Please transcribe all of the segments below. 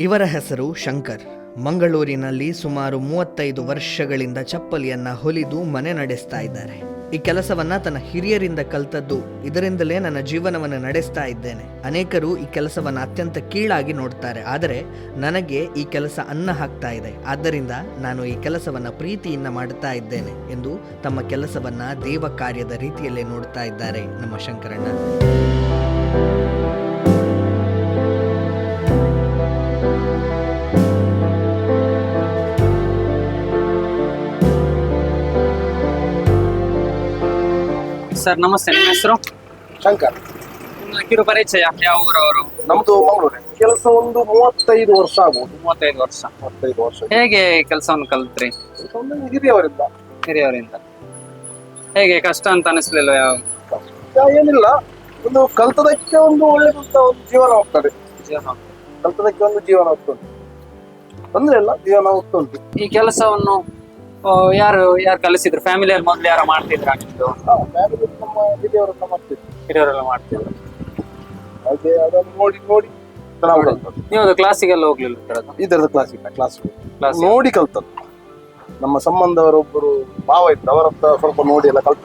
ಇವರ ಹೆಸರು ಶಂಕರ್. ಮಂಗಳೂರಿನಲ್ಲಿ ಸುಮಾರು ಮೂವತ್ತೈದು ವರ್ಷಗಳಿಂದ ಚಪ್ಪಲಿಯನ್ನ ಹೊಲಿದು ಮನೆ ನಡೆಸ್ತಾ ಇದ್ದಾರೆ. ಈ ಕೆಲಸವನ್ನ ತನ್ನ ಹಿರಿಯರಿಂದ ಕಲ್ತದ್ದು, ಇದರಿಂದಲೇ ನನ್ನ ಜೀವನವನ್ನು ನಡೆಸ್ತಾ ಇದ್ದೇನೆ. ಅನೇಕರು ಈ ಕೆಲಸವನ್ನ ಅತ್ಯಂತ ಕೀಳಾಗಿ ನೋಡ್ತಾರೆ, ಆದರೆ ನನಗೆ ಈ ಕೆಲಸ ಅನ್ನ ಹಾಕ್ತಾ ಇದೆ. ಆದ್ದರಿಂದ ನಾನು ಈ ಕೆಲಸವನ್ನ ಪ್ರೀತಿಯಿಂದ ಮಾಡುತ್ತಾ ಇದ್ದೇನೆ ಎಂದು ತಮ್ಮ ಕೆಲಸವನ್ನ ದೇವ ಕಾರ್ಯದ ರೀತಿಯಲ್ಲೇ ನೋಡ್ತಾ ಇದ್ದಾರೆ ನಮ್ಮ ಶಂಕರಣ್ಣ. ಸರ್ ನಮಸ್ತೆ ನಿಮ್ಮ ಹೆಸರು? ಶಂಕರ್. ನಿಮ್ಮ ಕಿರು ಪರಿಚಯ ಯಾವ ಊರವರು? ನಮ್ದು ಮಂಗಳೂರು. ಕೆಲಸ ಒಂದು ಮೂವತ್ತೈದು ವರ್ಷ ಆಗ್ಬೋದು. ಮೂವತ್ತೈದು ವರ್ಷ. ಮೂವತ್ತೈದು ವರ್ಷ. ಹೇಗೆ ಕೆಲಸವನ್ನು ಕಲ್ತ್ರಿ? ಒಂದು ಹಿರಿಯವರಿಂದ. ಹಿರಿಯವರಿಂದ. ಹೇಗೆ ಕಷ್ಟ ಅಂತ ಅನಿಸ್ಲಿಲ್ಲ ಯಾವ ಏನಿಲ್ಲ. ಒಂದು ಕಲ್ತದಕ್ಕೆ ಒಂದು ಒಳ್ಳೆದಂತ ಒಂದು ಜೀವನ ಹೋಗ್ತದೆ. ಜೀವನ? ಕಲ್ತದಕ್ಕೆ ಒಂದು ಜೀವನ ಹೋಗ್ತದೆ. ತೊಂದ್ರೆ ಇಲ್ಲ ಜೀವನ ಹೋಗ್ತುಂಟು. ಈ ಕೆಲಸವನ್ನು ಯಾರು ಯಾರು ಕಲಿಸಿದ್ರು? ಫ್ಯಾಮಿಲಿಯಲ್ಲಿ ಮೊದ್ಲು ಯಾರು ಮಾಡ್ತಿದ್ರು ನಿಮ್ದು? family ನಮ್ಮ ಹಿರಿಯವರನ್ನ ಮಾಡ್ತಿದ್ವಿ ಹಿರಿಯವರೆಲ್ಲ ಮಾಡ್ತಿದ್ರು. ಹಾಗೆ ಅದನ್ನು ನೋಡಿ ನೋಡಿ ನಾವು ಕಲ್ತದ್ದು. ನೀವು ಕ್ಲಾಸಿಗೆಲ್ಲ ಹೋಗ್ಲಿಲ್ಲ ಸರ್ ಅದು ಇದರದ ಕ್ಲಾಸ್ ಇಲ್ಲ ಕ್ಲಾಸ್ ನೋಡಿ ಕಲ್ತದ್ದು. ನಮ್ಮ ಸಂಬಂಧವರೊಬ್ಬರು ಭಾವ ಇತ್ತು ಅವರ ಸ್ವಲ್ಪ ನೋಡಿ ಎಲ್ಲ ಕಲ್ತ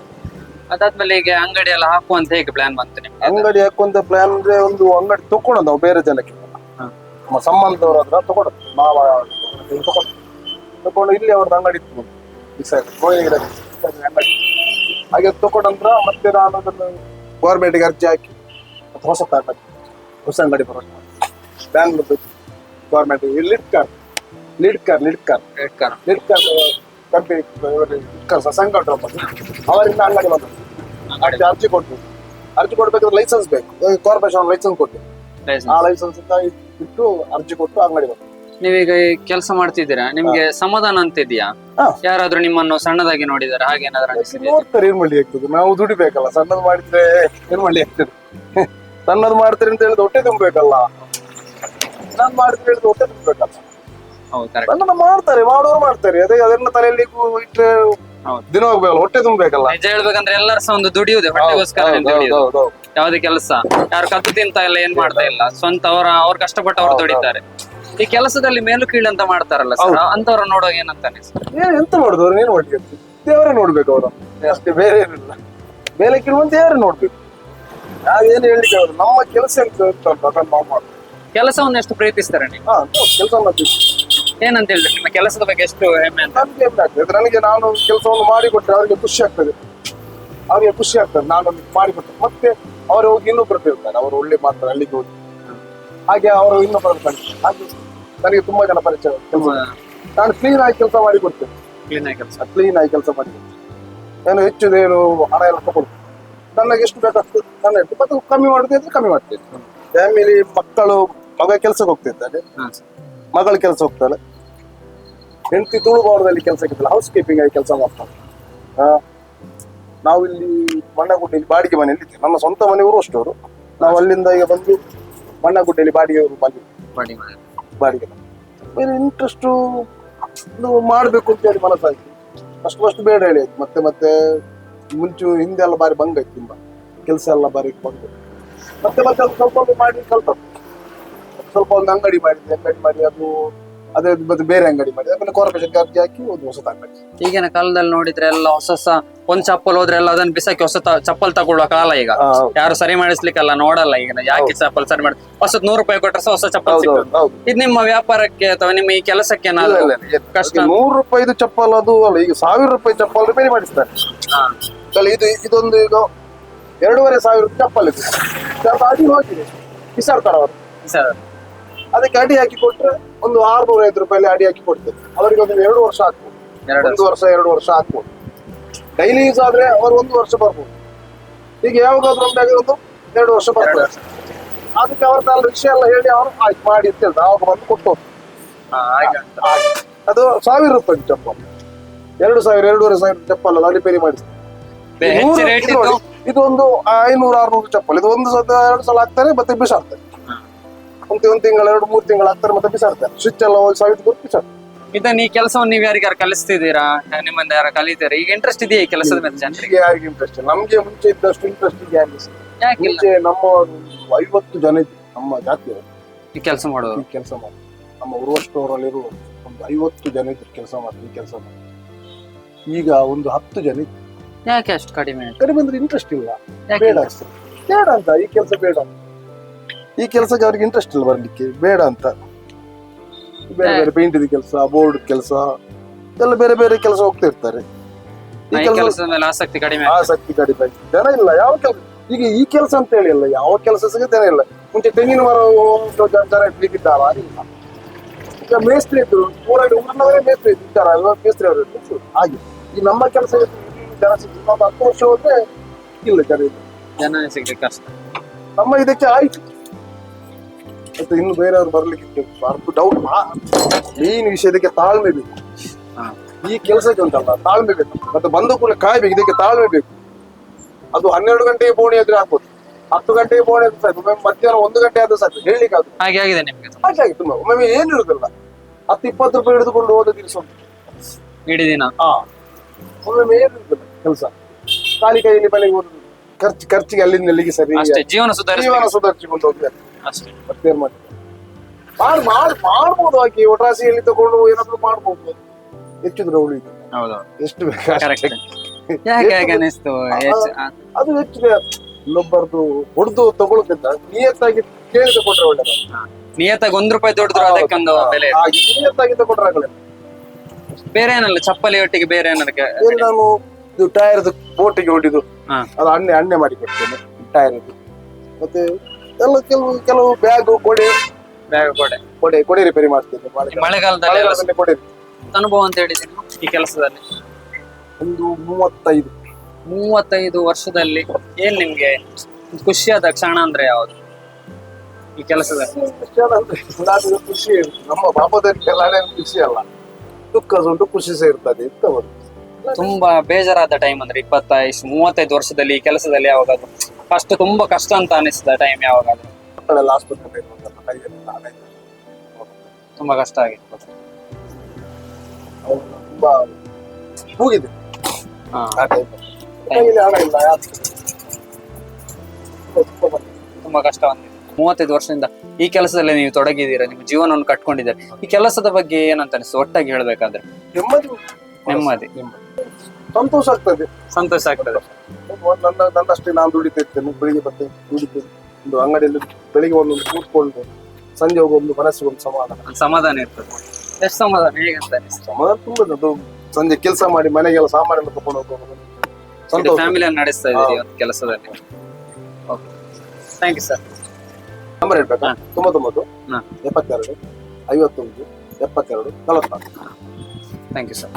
ಅದಾದ್ಮೇಲೆ ಈಗ ಅಂಗಡಿ ಎಲ್ಲ ಹಾಕುವಂತ ಹೇಗೆ ಪ್ಲಾನ್ ಬಂತು ನಿಮ್ಗೆ ಅಂಗಡಿ ಹಾಕುವಂತ ಪ್ಲಾನ್ ಅಂದ್ರೆ ಒಂದು ಅಂಗಡಿ ತಕೊಳ್ಳೋದು ನಾವು ಬೇರೆ ಜನಕ್ಕೆ ಹಾ. ನಮ್ಮ ಸಂಬಂಧವರ ಹತ್ರ ತಗೊಳೋದು ಮಾವ ತಗೊಂಡು ತಗೊಂಡು ಇಲ್ಲಿ ಅವ್ರದ್ದು ಅಂಗಡಿ ಇತ್ತು ಅಂಗಡಿ. ಹಾಗೆ ತಗೊಂಡ ನಂತರ ಮತ್ತೆ ನಾನು ಅದನ್ನು ಗೌರ್ಮೆಂಟ್ಗೆ ಅರ್ಜಿ ಹಾಕಿ ಮತ್ತೆ ಹೊಸ ಅಂಗಡಿ ಹೊಸ ಅಂಗಡಿ ಬರೋಣ ಬ್ಯಾಂಗ್ಳೂರ್ ಗೌರ್ಮೆಂಟ್ ಲಿಡ್ ಕಾರ್ ಲಿಡ್ ಕಾರ್ ಲಿಡ್ ಕಾರ್ ಲಿಡ್ ಕಾರ್ ಲಿಡ್ ಕಾರ್ ಕಂಪನಿ ಅವರಿಂದ ಅಂಗಡಿ ಬಂದದ್ದು. ಅರ್ಜಿ ಅರ್ಜಿ ಕೊಟ್ಟು ಅರ್ಜಿ ಕೊಡ್ಬೇಕಾದ್ರೆ ಲೈಸೆನ್ಸ್ ಬೇಕು. ಕಾರ್ಪೊರೇಷನ್ ಲೈಸೆನ್ಸ್ ಕೊಟ್ಟು ಆ ಲೈಸೆನ್ಸ್ ಇಟ್ಟು ಅರ್ಜಿ ಕೊಟ್ಟು ಅಂಗಡಿ ಬಂತು ನೀವೀಗ ಕೆಲಸ ಮಾಡ್ತಿದ್ದೀರಾ? ನಿಮ್ಗೆ ಸಮಾಧಾನ ಅಂತ ಇದೆಯಾ ಹಾ. ಯಾರಾದ್ರೂ ನಿಮ್ಮನ್ನು ಸಣ್ಣದಾಗಿ ನೋಡಿದಾರೆ ಹಾಗೇನಾದ್ರೂ ಅನಿಸಿದೆಯಾ? ನೋಡ್ತಾರೆ ಏನ್ ಮಾಡ್ಲಿ ಆಗ್ತದೆ? ನಾವು ದುಡಿಬೇಕಲ್ಲ ಸಣ್ಣದ್ ಮಾಡಿದ್ರೆ ಏನ್ ಮಾಡ್ಲಿ ಆಗ್ತದೆ? ಸಣ್ಣದ್ ಮಾಡ್ತಾರೆ ಅಂತ ಹೇಳಿದ್ರೆ ಹೊಟ್ಟೆ ತುಂಬಬೇಕಲ್ಲ? ಸಣ್ಣದ್ ಮಾಡಿದ್ರೆ ಹೇಳಿದ್ರೆ ಹೊಟ್ಟೆ ತುಂಬಬೇಕಲ್ಲ? ಹೌದು ಕರೆಕ್ಟ್ ಸಣ್ಣದ ಮಾಡ್ತಾರೆ ಮಾಡೋರು ಮಾಡ್ತಾರೆ. ಅದೇ ಅದನ್ನ ತಲೆಯಲ್ಲಿ ಇಟ್ರೆ ಹೌದು. ದಿನ ಹೋಗ್ಬೇಕಲ್ಲ ಹೊಟ್ಟೆ ತುಂಬಬೇಕಲ್ಲ? ನಿಜ ಹೇಳ್ಬೇಕಂದ್ರೆ ಎಲ್ಲರೂ ಸಹ ಒಂದು ದುಡಿಯುವುದೇ ಹೊಟ್ಟೆಗೋಸ್ಕರ ಹೌದು, ದುಡಿಯುದು ಹೌದು, ಹೌದು. ಯಾವ್ದೇ ಕೆಲಸ ಯಾರು ಕತ್ತು ತಿಂತ ಇಲ್ಲ ಏನ್ ಮಾಡ್ತಾ ಇಲ್ಲ. ಸ್ವಂತ ಅವರ ಅವ್ರ ಕಷ್ಟಪಟ್ಟು ಅವ್ರು ದುಡಿತಾರೆ. ಈ ಕೆಲಸದಲ್ಲಿ ಮೇಲು ಕೀಳು ಅಂತ ಮಾಡ್ತಾರಲ್ಲ ಸರ್. ಅಂತವ್ರ ನೋಡುವಾಗ ಏನಂತ ಅನಿಸ್ತು ಏನ್ ಎಂತ ಮಾಡುದು ಅವ್ರು ಏನ್ ಆಗ್ತದೆ? ದೇವರೇ ನೋಡ್ಬೇಕು ಅವರು. ಅಷ್ಟೇ ಬೇರೆ ಏನಿಲ್ಲ. ಮೇಲೆ ಅಂತ ದೇವರೇ ನೋಡ್ಬೇಕು? ನಾವೇನು ಹೇಳಿಕ್ಕೆ ಅವರು ನಮ್ಮ ಕೆಲಸ ಎಂತ ಅದನ್ನ ನಾವು ಮಾಡ್ಬೇಕು ಕೆಲಸವನ್ನು ಎಷ್ಟು ಪ್ರೀತಿಸ್ತಾರೆ ನೀವು? ಹಾ ಕೆಲಸ ಮಾಡ್ತೀವಿ ಏನಂತ ಹೇಳಿದ್ರೆ ನಿಮ್ಮ ಕೆಲಸದ ಬಗ್ಗೆ ಎಷ್ಟು ಹೆಮ್ಮೆ ಅಂತ? ನನ್ಗೆ ಹೆಮ್ಮೆ ಆಗ್ತದೆ. ನನಗೆ ನಾನು ಕೆಲಸವನ್ನು ಮಾಡಿಕೊಟ್ರೆ ಅವರಿಗೆ ಖುಷಿ ಆಗ್ತದೆ. ಅವರಿಗೆ ಖುಷಿ ಆಗ್ತದೆ. ನಾನು ಮಾಡಿಕೊಟ್ಟೆ ಮತ್ತೆ ಅವರು ಹೋಗಿ ಇನ್ನೊಬ್ಬರು ಅವರು ಒಳ್ಳೆ ಮಾಡ್ತಾರೆ ಅಲ್ಲಿಗೆ ಹೋಗಿ. ಹಾಗೆ ಅವರು ಇನ್ನೊಬ್ಬರು ಹಾಗೆ. ನನಗೆ ತುಂಬಾ ಜನ ಪರಿಚಯ ನಾನು ಕ್ಲೀನ್ ಆಗಿ ಕೆಲಸ ಮಾಡಿ ಕೊಡ್ತೇನೆ. ಕ್ಲೀನ್ ಆಗಿ ಕೆಲಸ. ಕ್ಲೀನ್ ಆಗಿ ಕೆಲಸ ಮಾಡಿ ನಾನು ಹೆಚ್ಚು ಏನು ಹಣ ಎಲ್ಲ ತಗೊಳ್ತೇನೆ. ನನಗೆ ಎಷ್ಟು ಬೇಕಾಗ್ತದೆ ನನ್ನ ಮತ್ತೆ ಕಮ್ಮಿ ಮಾಡುದೇ ಕಮ್ಮಿ ಮಾಡ್ತೇನೆ. ಫ್ಯಾಮಿಲಿ ಮಕ್ಕಳು ಮಗ ಕೆಲ್ಸಕ್ಕೆ ಹೋಗ್ತಿದ್ದಾನೆ ಮಗಳ ಕೆಲಸ ಹೋಗ್ತಾಳೆ. ಹೆಂಡತಿ ತುಳುಬಾರದಲ್ಲಿ ಕೆಲಸಕ್ಕಿಲ್ಲ ಹೌಸ್ ಕೀಪಿಂಗ್ ಆಗಿ ಕೆಲಸ ಮಾಡ್ತಾಳೆ. ಆ, ನಾವು ಇಲ್ಲಿ ಮಣ್ಣಗುಡ್ಡೆಯಲ್ಲಿ ಬಾಡಿಗೆ ಮನೆಯಲ್ಲಿ ಇದ್ದೇವೆ. ನಮ್ಮ ಸ್ವಂತ ಮನೆಯವರು ಅಷ್ಟವರು ನಾವು ಅಲ್ಲಿಂದ ಈಗ ಬಂದು ಮಣ್ಣಗುಡ್ಡೆಯಲ್ಲಿ ಬಾಡಿಗೆ ಬಂದಿದ್ದೀವಿ. ಮಾಡಿ ಮಾಡಿ. ಬಾಡಿಗೆ ಬೇರೆ ಇಂಟ್ರೆಸ್ಟು ಮಾಡಬೇಕು ಅಂತ ಹೇಳಿ ಮನಸ್ಸಾಯ್ತು. ಫಸ್ಟ್ ಫಸ್ಟ್ ಬೇಡ ಹೇಳಿ ಆಯ್ತು. ಮತ್ತೆ ಮತ್ತೆ ಮುಂಚೆ ಹಿಂದೆ ಎಲ್ಲ ಬಾರಿ ಬಂಗ್ ಆಯ್ತು ತುಂಬ. ಕೆಲಸ ಎಲ್ಲ ಬಾರಿ ಬಂದು ಮತ್ತೆ ಮತ್ತೆ ಸ್ವಲ್ಪ ಮಾಡಿ, ಸ್ವಲ್ಪ. ಸ್ವಲ್ಪ ಒಂದು ಅಂಗಡಿ ಮಾಡಿದ್ದೆ ಅಂಗಡಿ ಮಾಡಿ ಅದು ಅದೇ ಮತ್ತೆ ಬೇರೆ ಅಂಗಡಿ ಮಾಡಿ ಆಮೇಲೆ ಕಾರ್ಪೊರೇಷನ್ ಅರ್ಜಿ ಹಾಕಿ ಒಂದು ಹೊಸ ಅಂಗಡಿ ಈಗಿನ ಕಾಲದಲ್ಲಿ ನೋಡಿದ್ರೆ ಎಲ್ಲ ಹೊಸ ಹೊಸ ಒಂದ್ ಚಪ್ಪಲ್ ಹೋದ್ರೆ ಎಲ್ಲ ಅದನ್ನ ಬಿಸಾಕಿ ಹೊಸ ತ- ಚಪ್ಪಲ್ ತಗೊಳ್ಳುವ ಕಾಲ ಈಗ. ಯಾರು ಸರಿ ಮಾಡಿಸ್ಲಿಕ್ಕೆಲ್ಲ ನೋಡಲ್ಲ ಈಗ ಯಾಕೆ ಚಪ್ಪಲ್ ಸರಿ ಮಾಡಿ ಹೊಸ ನೂರು ರೂಪಾಯಿ ಕೊಟ್ರೆ ಹೊಸ ಚಪ್ಪಲ್ ಹೌದು ಸಿಗ್ತದೆ. ಹೌದು ಹೌದು. ಇದು ನಿಮ್ಮ ವ್ಯಾಪಾರಕ್ಕೆ ಅಥವಾ ನಿಮ್ಮ ಈ ಕೆಲಸಕ್ಕೆ ಏನಾದ್ರು ಇಲ್ಲ, ಇಲ್ಲ. ಕಷ್ಟ? ಅದಕ್ಕೆ ನೂರು ರೂಪಾಯಿದು ಚಪ್ಪಲ್ ಅದು ಅಲ್ಲ ಈಗ ಸಾವಿರ ರೂಪಾಯಿ ಚಪ್ಪಲ್ ರಿಪೇರಿ ಮಾಡಿಸ್ತಾರೆ. ಹಾ. ಅಲ್ಲ, ಇದು ಇದೊಂದು ಇದು ಎರಡೂವರೆ ಸಾವಿರ ರೂಪಾಯಿ ಚಪ್ಪಲ್ ಇದು ಅಡಿ ಹೋಗಿದೆ. ಬಿಸಾಡ್ತಾರೆ ಅವರು. ಸರ್ ಅದಕ್ಕೆ ಅಡಿ ಹಾಕಿ ಕೊಟ್ರೆ ಒಂದು ಆರ್ನೂರ ಐದು ರೂಪಾಯಿ ಅಡಿ ಹಾಕಿ ಕೊಡ್ತೇವೆ ಅವರಿಗೆ ಒಂದು ಎರಡು ವರ್ಷ ಹಾಕ್ಬೋದು ಒಂದು ವರ್ಷ ಎರಡು ವರ್ಷ ಹಾಕ್ಬೋದು ಡೈಲಿ ಯೂಸ್ ಆದ್ರೆ ಅವ್ರು ಒಂದು ವರ್ಷ ಬರ್ಬೋದು. ಈಗ ಯಾವಾಗಾದ್ರೂ ಒಂದು ಎರಡು ವರ್ಷ ಬರ್ತದೆ. ಅದಕ್ಕೆ ಅವ್ರ ತಾನು ರಿಕ್ಷಾ ಎಲ್ಲ ಹೇಳಿ ಅವರು ಆಯ್ತು ಮಾಡಿ ಅಂತ ಹೇಳ್ತಾರೆ. ಅವಾಗ ಬಂದು ಕೊಟ್ಟು. ಅದು ಸಾವಿರ ರೂಪಾಯಿ ಚಪ್ಪಲ್. ಎರಡು ಸಾವಿರ ಎರಡೂವರೆ ಸಾವಿರ ಚಪ್ಪಲ್ ಅಲ್ಲ ರಿಪೇರಿ ಮಾಡಿಸ್ತಾರೆ. ಇದೊಂದು ಐನೂರು ಆರ್ನೂರು ಚಪ್ಪಲ್. ಇದು ಒಂದು ಸಲ ಎರಡು ಸಲ ಹಾಕ್ತಾರೆ ಮತ್ತೆ ಬಿಸಾಡ್ತಾರೆ. ಒಂದು ಒಂದು ತಿಂಗಳು ಎರಡು ಮೂರು ತಿಂಗಳು ಹತ್ತಿರ ಮತ್ತೆ ಬಿಸಾಡ್ತಾರೆ. ಸ್ವಿಚ್ ಎಲ್ಲ ಹೋಗಿ ಸಾವಿರ ಕೊಟ್ಟು ಬಿಸಾಡ್ತಾರೆ. ಇದನ್ನ ಈ ಕೆಲಸವನ್ನು ನೀವು ಯಾರಿಗಾರು ಕಲಿಸ್ತಿದ್ದೀರಾ? ನಿಮ್ಮನ್ನ ಯಾರು ಕಲಿತೀರ? ಈಗ ಇಂಟ್ರೆಸ್ಟ್ ಇದೆಯಾ ಈ ಕೆಲಸದ ಮೇಲೆ ಜನರಿಗೆ? ಈಗ ಯಾರಿಗೆ ಇಂಟ್ರೆಸ್ಟ್ ನಮ್ಗೆ ಮುಂಚೆ ಇದ್ದಷ್ಟು ಇಂಟ್ರೆಸ್ಟ್ ಇದೆ ಯಾರಿಗೂ. ಯಾಕಿಲ್ಲ? ಮುಂಚೆ ನಮ್ಮ ಐವತ್ತು ಜನ ಇದ್ರು ನಮ್ಮ ಜಾತಿಯವರು. ಈ ಕೆಲಸ ಮಾಡೋದು ಈ ಕೆಲಸ ಮಾಡಿ ನಮ್ಮ ಉರುವ ಸ್ಟೋರಲ್ಲಿರುವ ಒಂದು ಐವತ್ತು ಜನ ಇದ್ರು ಕೆಲಸ ಮಾಡಿ ಈ ಕೆಲಸ ಮಾಡಿ ಈಗ ಒಂದು ಹತ್ತು ಜನ ಇದ್ರು. ಯಾಕೆ ಅಷ್ಟು ಕಡಿಮೆ? ಆಯ್ತು? ಕಡಿಮೆ ಅಂದ್ರೆ ಇಂಟ್ರೆಸ್ಟ್ ಇಲ್ಲ. ಯಾಕೆ ಬೇಡ ಅಷ್ಟೇ. ಬೇಡ ಅಂತ ಈ ಕೆಲಸ ಬೇಡ ಈ ಕೆಲಸಕ್ಕೆ ಅವ್ರಿಗೆ ಇಂಟ್ರೆಸ್ಟ್ ಇಲ್ಲ ಬರ್ಲಿಕ್ಕೆ ಬೇಡ ಅಂತ. ಬೇರೆ ಬೇರೆ ಪೇಂಟ್ ಕೆಲಸ ಬೋರ್ಡ್ ಕೆಲಸ ಎಲ್ಲ ಬೇರೆ ಬೇರೆ ಕೆಲಸ ಹೋಗ್ತಾ ಇರ್ತಾರೆ. ಈ ಈ ಕೆಲಸದ ಮೇಲೆ ಆಸಕ್ತಿ ಕಡಿಮೆ. ಆಸಕ್ತಿ ಕಡಿಮೆ. ಜನ ಇಲ್ಲ ಯಾವ ಕೆಲಸ ಈಗ ಈ ಕೆಲಸ ಅಂತ ಹೇಳಿ ಅಲ್ಲ ಯಾವ ಕೆಲಸ ಸಿಗ ಜನ ಇಲ್ಲ. ಮುಂಚೆ ತೆಂಗಿನ ಮರ ಜನ ಇಡ್ಲಿಕ್ಕಿದ್ದಾರ? ಇಲ್ಲ. ಈಗ ಮೇಸ್ತ್ರಿ ಇದ್ರು ಊರಲ್ಲಿ ಊರಿನವರೇ ಮೇಸ್ತ್ರಿ ಇದ್ದಾರ? ಅಲ್ವಾ ಮೇಸ್ತ್ರಿ ಅವರು. ಹಾಗೆ. ಈ ನಮ್ಮ ಕೆಲಸ ಜನ ಸಿಗ್ತದೆ ಒಂದು ಹತ್ತು ವರ್ಷ ಹೋದ್ರೆ ಇಲ್ಲ ಜನ ಇಲ್ಲ. ಜನ ಸಿಗ್ಲಿಕ್ಕೆ ಕಷ್ಟ. ನಮ್ಮ ಇದಕ್ಕೆ ಆಯ್ತು. ಮತ್ತೆ ಇನ್ನು ಬೇರೆಯವ್ರು ಬರ್ಲಿಕ್ಕೆ ಅರ್ಧ ಡೌಟ್ ಮೇನ್ ವಿಷಯದಕ್ಕೆ ತಾಳ್ಮೆ ಬೇಕು. ಈ ಕೆಲಸಕ್ಕೆ ಉಂಟಲ್ಲ ತಾಳ್ಮೆ ಬೇಕು. ಮತ್ತೆ ಬಂದ ಕೂಡ ಕಾಯ್ಬೇಕು ಇದಕ್ಕೆ ತಾಳ್ಮೆ ಬೇಕು. ಅದು ಹನ್ನೆರಡು ಗಂಟೆಗೆ ಬೋಣಿ ಆದ್ರೆ ಆಗ್ಬೋದು. ಹತ್ತು ಗಂಟೆ ಬೋಣಿ ಆದ್ರೆ ಸಾಕು. ಒಮ್ಮೆ ಮಧ್ಯಾಹ್ನ ಒಂದು ಗಂಟೆ ಆದ್ರೆ ಸಾಕು. ಹೇಳಲಿಕ್ಕೆ ಆಗುತ್ತೆ ಹಾಗೆ ಆಗಿದೆ ನಿಮಗೆ ಹಾಗೆ ಆಗಿದೆ. ತುಂಬ. ಒಮ್ಮೆ ಏನು ಇರುದಿಲ್ಲ. ಹತ್ತು ಇಪ್ಪತ್ತು ರೂಪಾಯಿ ಹಿಡಿದುಕೊಂಡು ಹೋದ ದಿವಸ ಇಡೀ ದಿನ? ಹಾ. ಒಮ್ಮೆ ಏನು ಇರುದಿಲ್ಲ ಕೆಲಸ. ಖಾಲಿ ಕೈಯಲ್ಲಿ ಮನೆಗೆ ಖರ್ಚು ಖರ್ಚಿಗೆ ಅಲ್ಲಿಂದ ಅಲ್ಲಿಗೆ ಸರಿ. ಅಷ್ಟೇ ಜೀವನ ಸುಧಾರಿಸ ಜೀವನ ಸುಧಾರಿಸಿಕೊಂಡು ಹೋಗ್ತಾರೆ ಅಷ್ಟೇ. ಮತ್ತೇನ್ ಮಾಡಿ ಮಾಡ್ ಮಾಡ್ ಮಾಡ್ಬೋದು ಒಟ್ರಾಸಿಯಲ್ಲಿ ತಗೊಂಡು ಏನಾದ್ರು ಮಾಡ್ಬೋದು. ಹೆಚ್ಚು ಹೌದೌದು ಎಷ್ಟು. ಯಾಕೆ ಅನಿಸ್ತು ಅದು ಹೆಚ್ಚು ಇನ್ನೊಬ್ಬರದು ಹೊಡೆದು ತಗೊಳ್ಳೋದ್ರಿಂದ ನಿಯತ್ತಾಗಿ ಕೇಳಿ ತಗೊಂಡ್ರೆ ಒಳ್ಳೇದು. ನಿಯತ್ತಾಗಿ ಒಂದ್ ರೂಪಾಯಿ ದುಡಿದ್ರು ಅದಕ್ಕೊಂದು ಬೆಲೆ. ಹಾಗೆ ನಿಯತ್ತಾಗಿ ತಗೊಂಡ್ರೆ ಆಗಲ್ಲ. ಬೇರೆ ಏನಲ್ಲ ಚಪ್ಪಲಿ ಒಟ್ಟಿಗೆ ಬೇರೆ ಏನಕ್ಕೆ ಏನು ನಾನು ಇದು ಟೈರ್ ಬೋಟಿಗೆ ಹೊಡಿದು ಹಾ. ಅದು ಅಣ್ಣೆ ಅಣ್ಣೆ ಮಾಡಿ ಕೊಡ್ತೇನೆ ಟೈರ್ ಮತ್ತೆ ಎಲ್ಲ ಕೆಲವು ಕೆಲವು ಬ್ಯಾಗ್ ಕೊಡೆ. ಬ್ಯಾಗ್ ಕೊಡೆ. ಕೊಡೆ ಕೊಡೆ ರಿಪೇರಿ ಮಾಡ್ತೀನಿ ಮಳೆಗಾಲದಲ್ಲಿ ಮಳೆಗಾಲದಲ್ಲಿ ಕೊಡೆ. ಅನುಭವ ಅಂತ ಹೇಳಿದ್ದೀನಿ ಈ ಕೆಲಸದಲ್ಲಿ? ಒಂದು ಮೂವತ್ತೈದು. ಮೂವತ್ತೈದು ವರ್ಷದಲ್ಲಿ ಏನ್ ನಿಮ್ಗೆ ಖುಷಿಯಾದ ಕ್ಷಣ ಅಂದ್ರೆ ಯಾವ್ದು ಈ ಕೆಲಸದಲ್ಲಿ? ನಾನು ಖುಷಿ. ನಮ್ಮ ಬಾಬದ ಖುಷಿ ಅಲ್ಲ. ದುಃಖ ಉಂಟು ಖುಷಿ ಸೇರ್ತದೆ ಇರ್ತದೆ ಒಂದು. ತುಂಬಾ ಬೇಜಾರಾದ ಟೈಮ್ ಅಂದ್ರೆ ಇಪ್ಪತ್ತೈದು ಮೂವತ್ತೈದು ವರ್ಷದಲ್ಲಿ ಈ ಕೆಲಸದಲ್ಲಿ ಯಾವಾಗಾದ್ರು ಫಸ್ಟ್ ತುಂಬಾ ಕಷ್ಟ ಅಂತ ಅನಿಸ್ತದ ಟೈಮ್ ಯಾವಾಗಾದ್ರೂ. ಮಕ್ಕಳೆಲ್ಲ ಆಸ್ಪತ್ರೆ ಕೈಯಲ್ಲಿ ನಾನೇ ತುಂಬಾ ಕಷ್ಟ ಆಗಿತ್ತು. ಅವ್ರು ತುಂಬಾ ಹೋಗಿದೆ ಹಾ. ಆ ಟೈಮ್ ಕೈಯಲ್ಲಿ ಹಣ ಇಲ್ಲ ಯಾರು ತುಂಬ ಬಂದಿದೆ. ತುಂಬಾ ಕಷ್ಟ ಬಂದಿದೆ. ಮೂವತ್ತೈದು ವರ್ಷದಿಂದ ಈ ಕೆಲಸದಲ್ಲಿ ನೀವು ತೊಡಗಿದ್ದೀರಾ ನಿಮ್ಮ ಜೀವನವನ್ನು ಕಟ್ಕೊಂಡಿದ್ದೀರಾ ಈ ಕೆಲಸದ ಬಗ್ಗೆ ಏನಂತ ಅನಿಸ್ತು? ಒಟ್ಟಾಗಿ ಹೇಳ್ಬೇಕಾದ್ರೆ. ನೆಮ್ಮದಿ ನೆಮ್ಮದಿ. ನೆಮ್ಮದಿ. ಸಂತೋಷ ಆಗ್ತದೆ. ಸಂತೋಷ ಆಗ್ತದೆ. ಒಂದು ನನ್ನ ನನ್ನಷ್ಟೇ ನಾನು ದುಡಿತಾ ಇರ್ತೇನೆ ಬೆಳಿಗ್ಗೆ ಬಂದು ದುಡಿತೇನೆ. ಒಂದು ಅಂಗಡಿಯಲ್ಲಿ ಬೆಳಿಗ್ಗೆ ಒಂದೊಂದು ಕೂತ್ಕೊಂಡು ಸಂಜೆ ಹೋಗೊಂದು ಒಂದು ಮನಸ್ಸಿಗೆ ಒಂದು ಸಮಾಧಾನ. ಸಮಾಧಾನ ಇರ್ತದೆ. ಎಷ್ಟು ಸಮಾಧಾನ ಹೇಗಂತ ಸಮಾಧಾನ ತುಂಬ ಅದು ಸಂಜೆ ಕೆಲಸ ಮಾಡಿ ಮನೆಗೆಲ್ಲ ಸಾಮಾನ್ಯ ತಗೊಂಡು ಹೋಗೋದು ಸಂತೋಷ. ಫ್ಯಾಮಿಲಿಯನ್ನು ನಡೆಸ್ತಾ ಇದ್ದೀರಿ ಒಂದು ಕೆಲಸದಲ್ಲಿ. Okay thank you sir number ಹೇಳ್ಬೇಕಾ. ತೊಂಬತ್ತೊಂಬತ್ತು. ಎಪ್ಪತ್ತೆರಡು ಐವತ್ತೊಂದು ಎಪ್ಪತ್ತೆರಡು ನಲವತ್ನಾಲ್ಕು ಥ್ಯಾಂಕ್ ಯು ಸರ್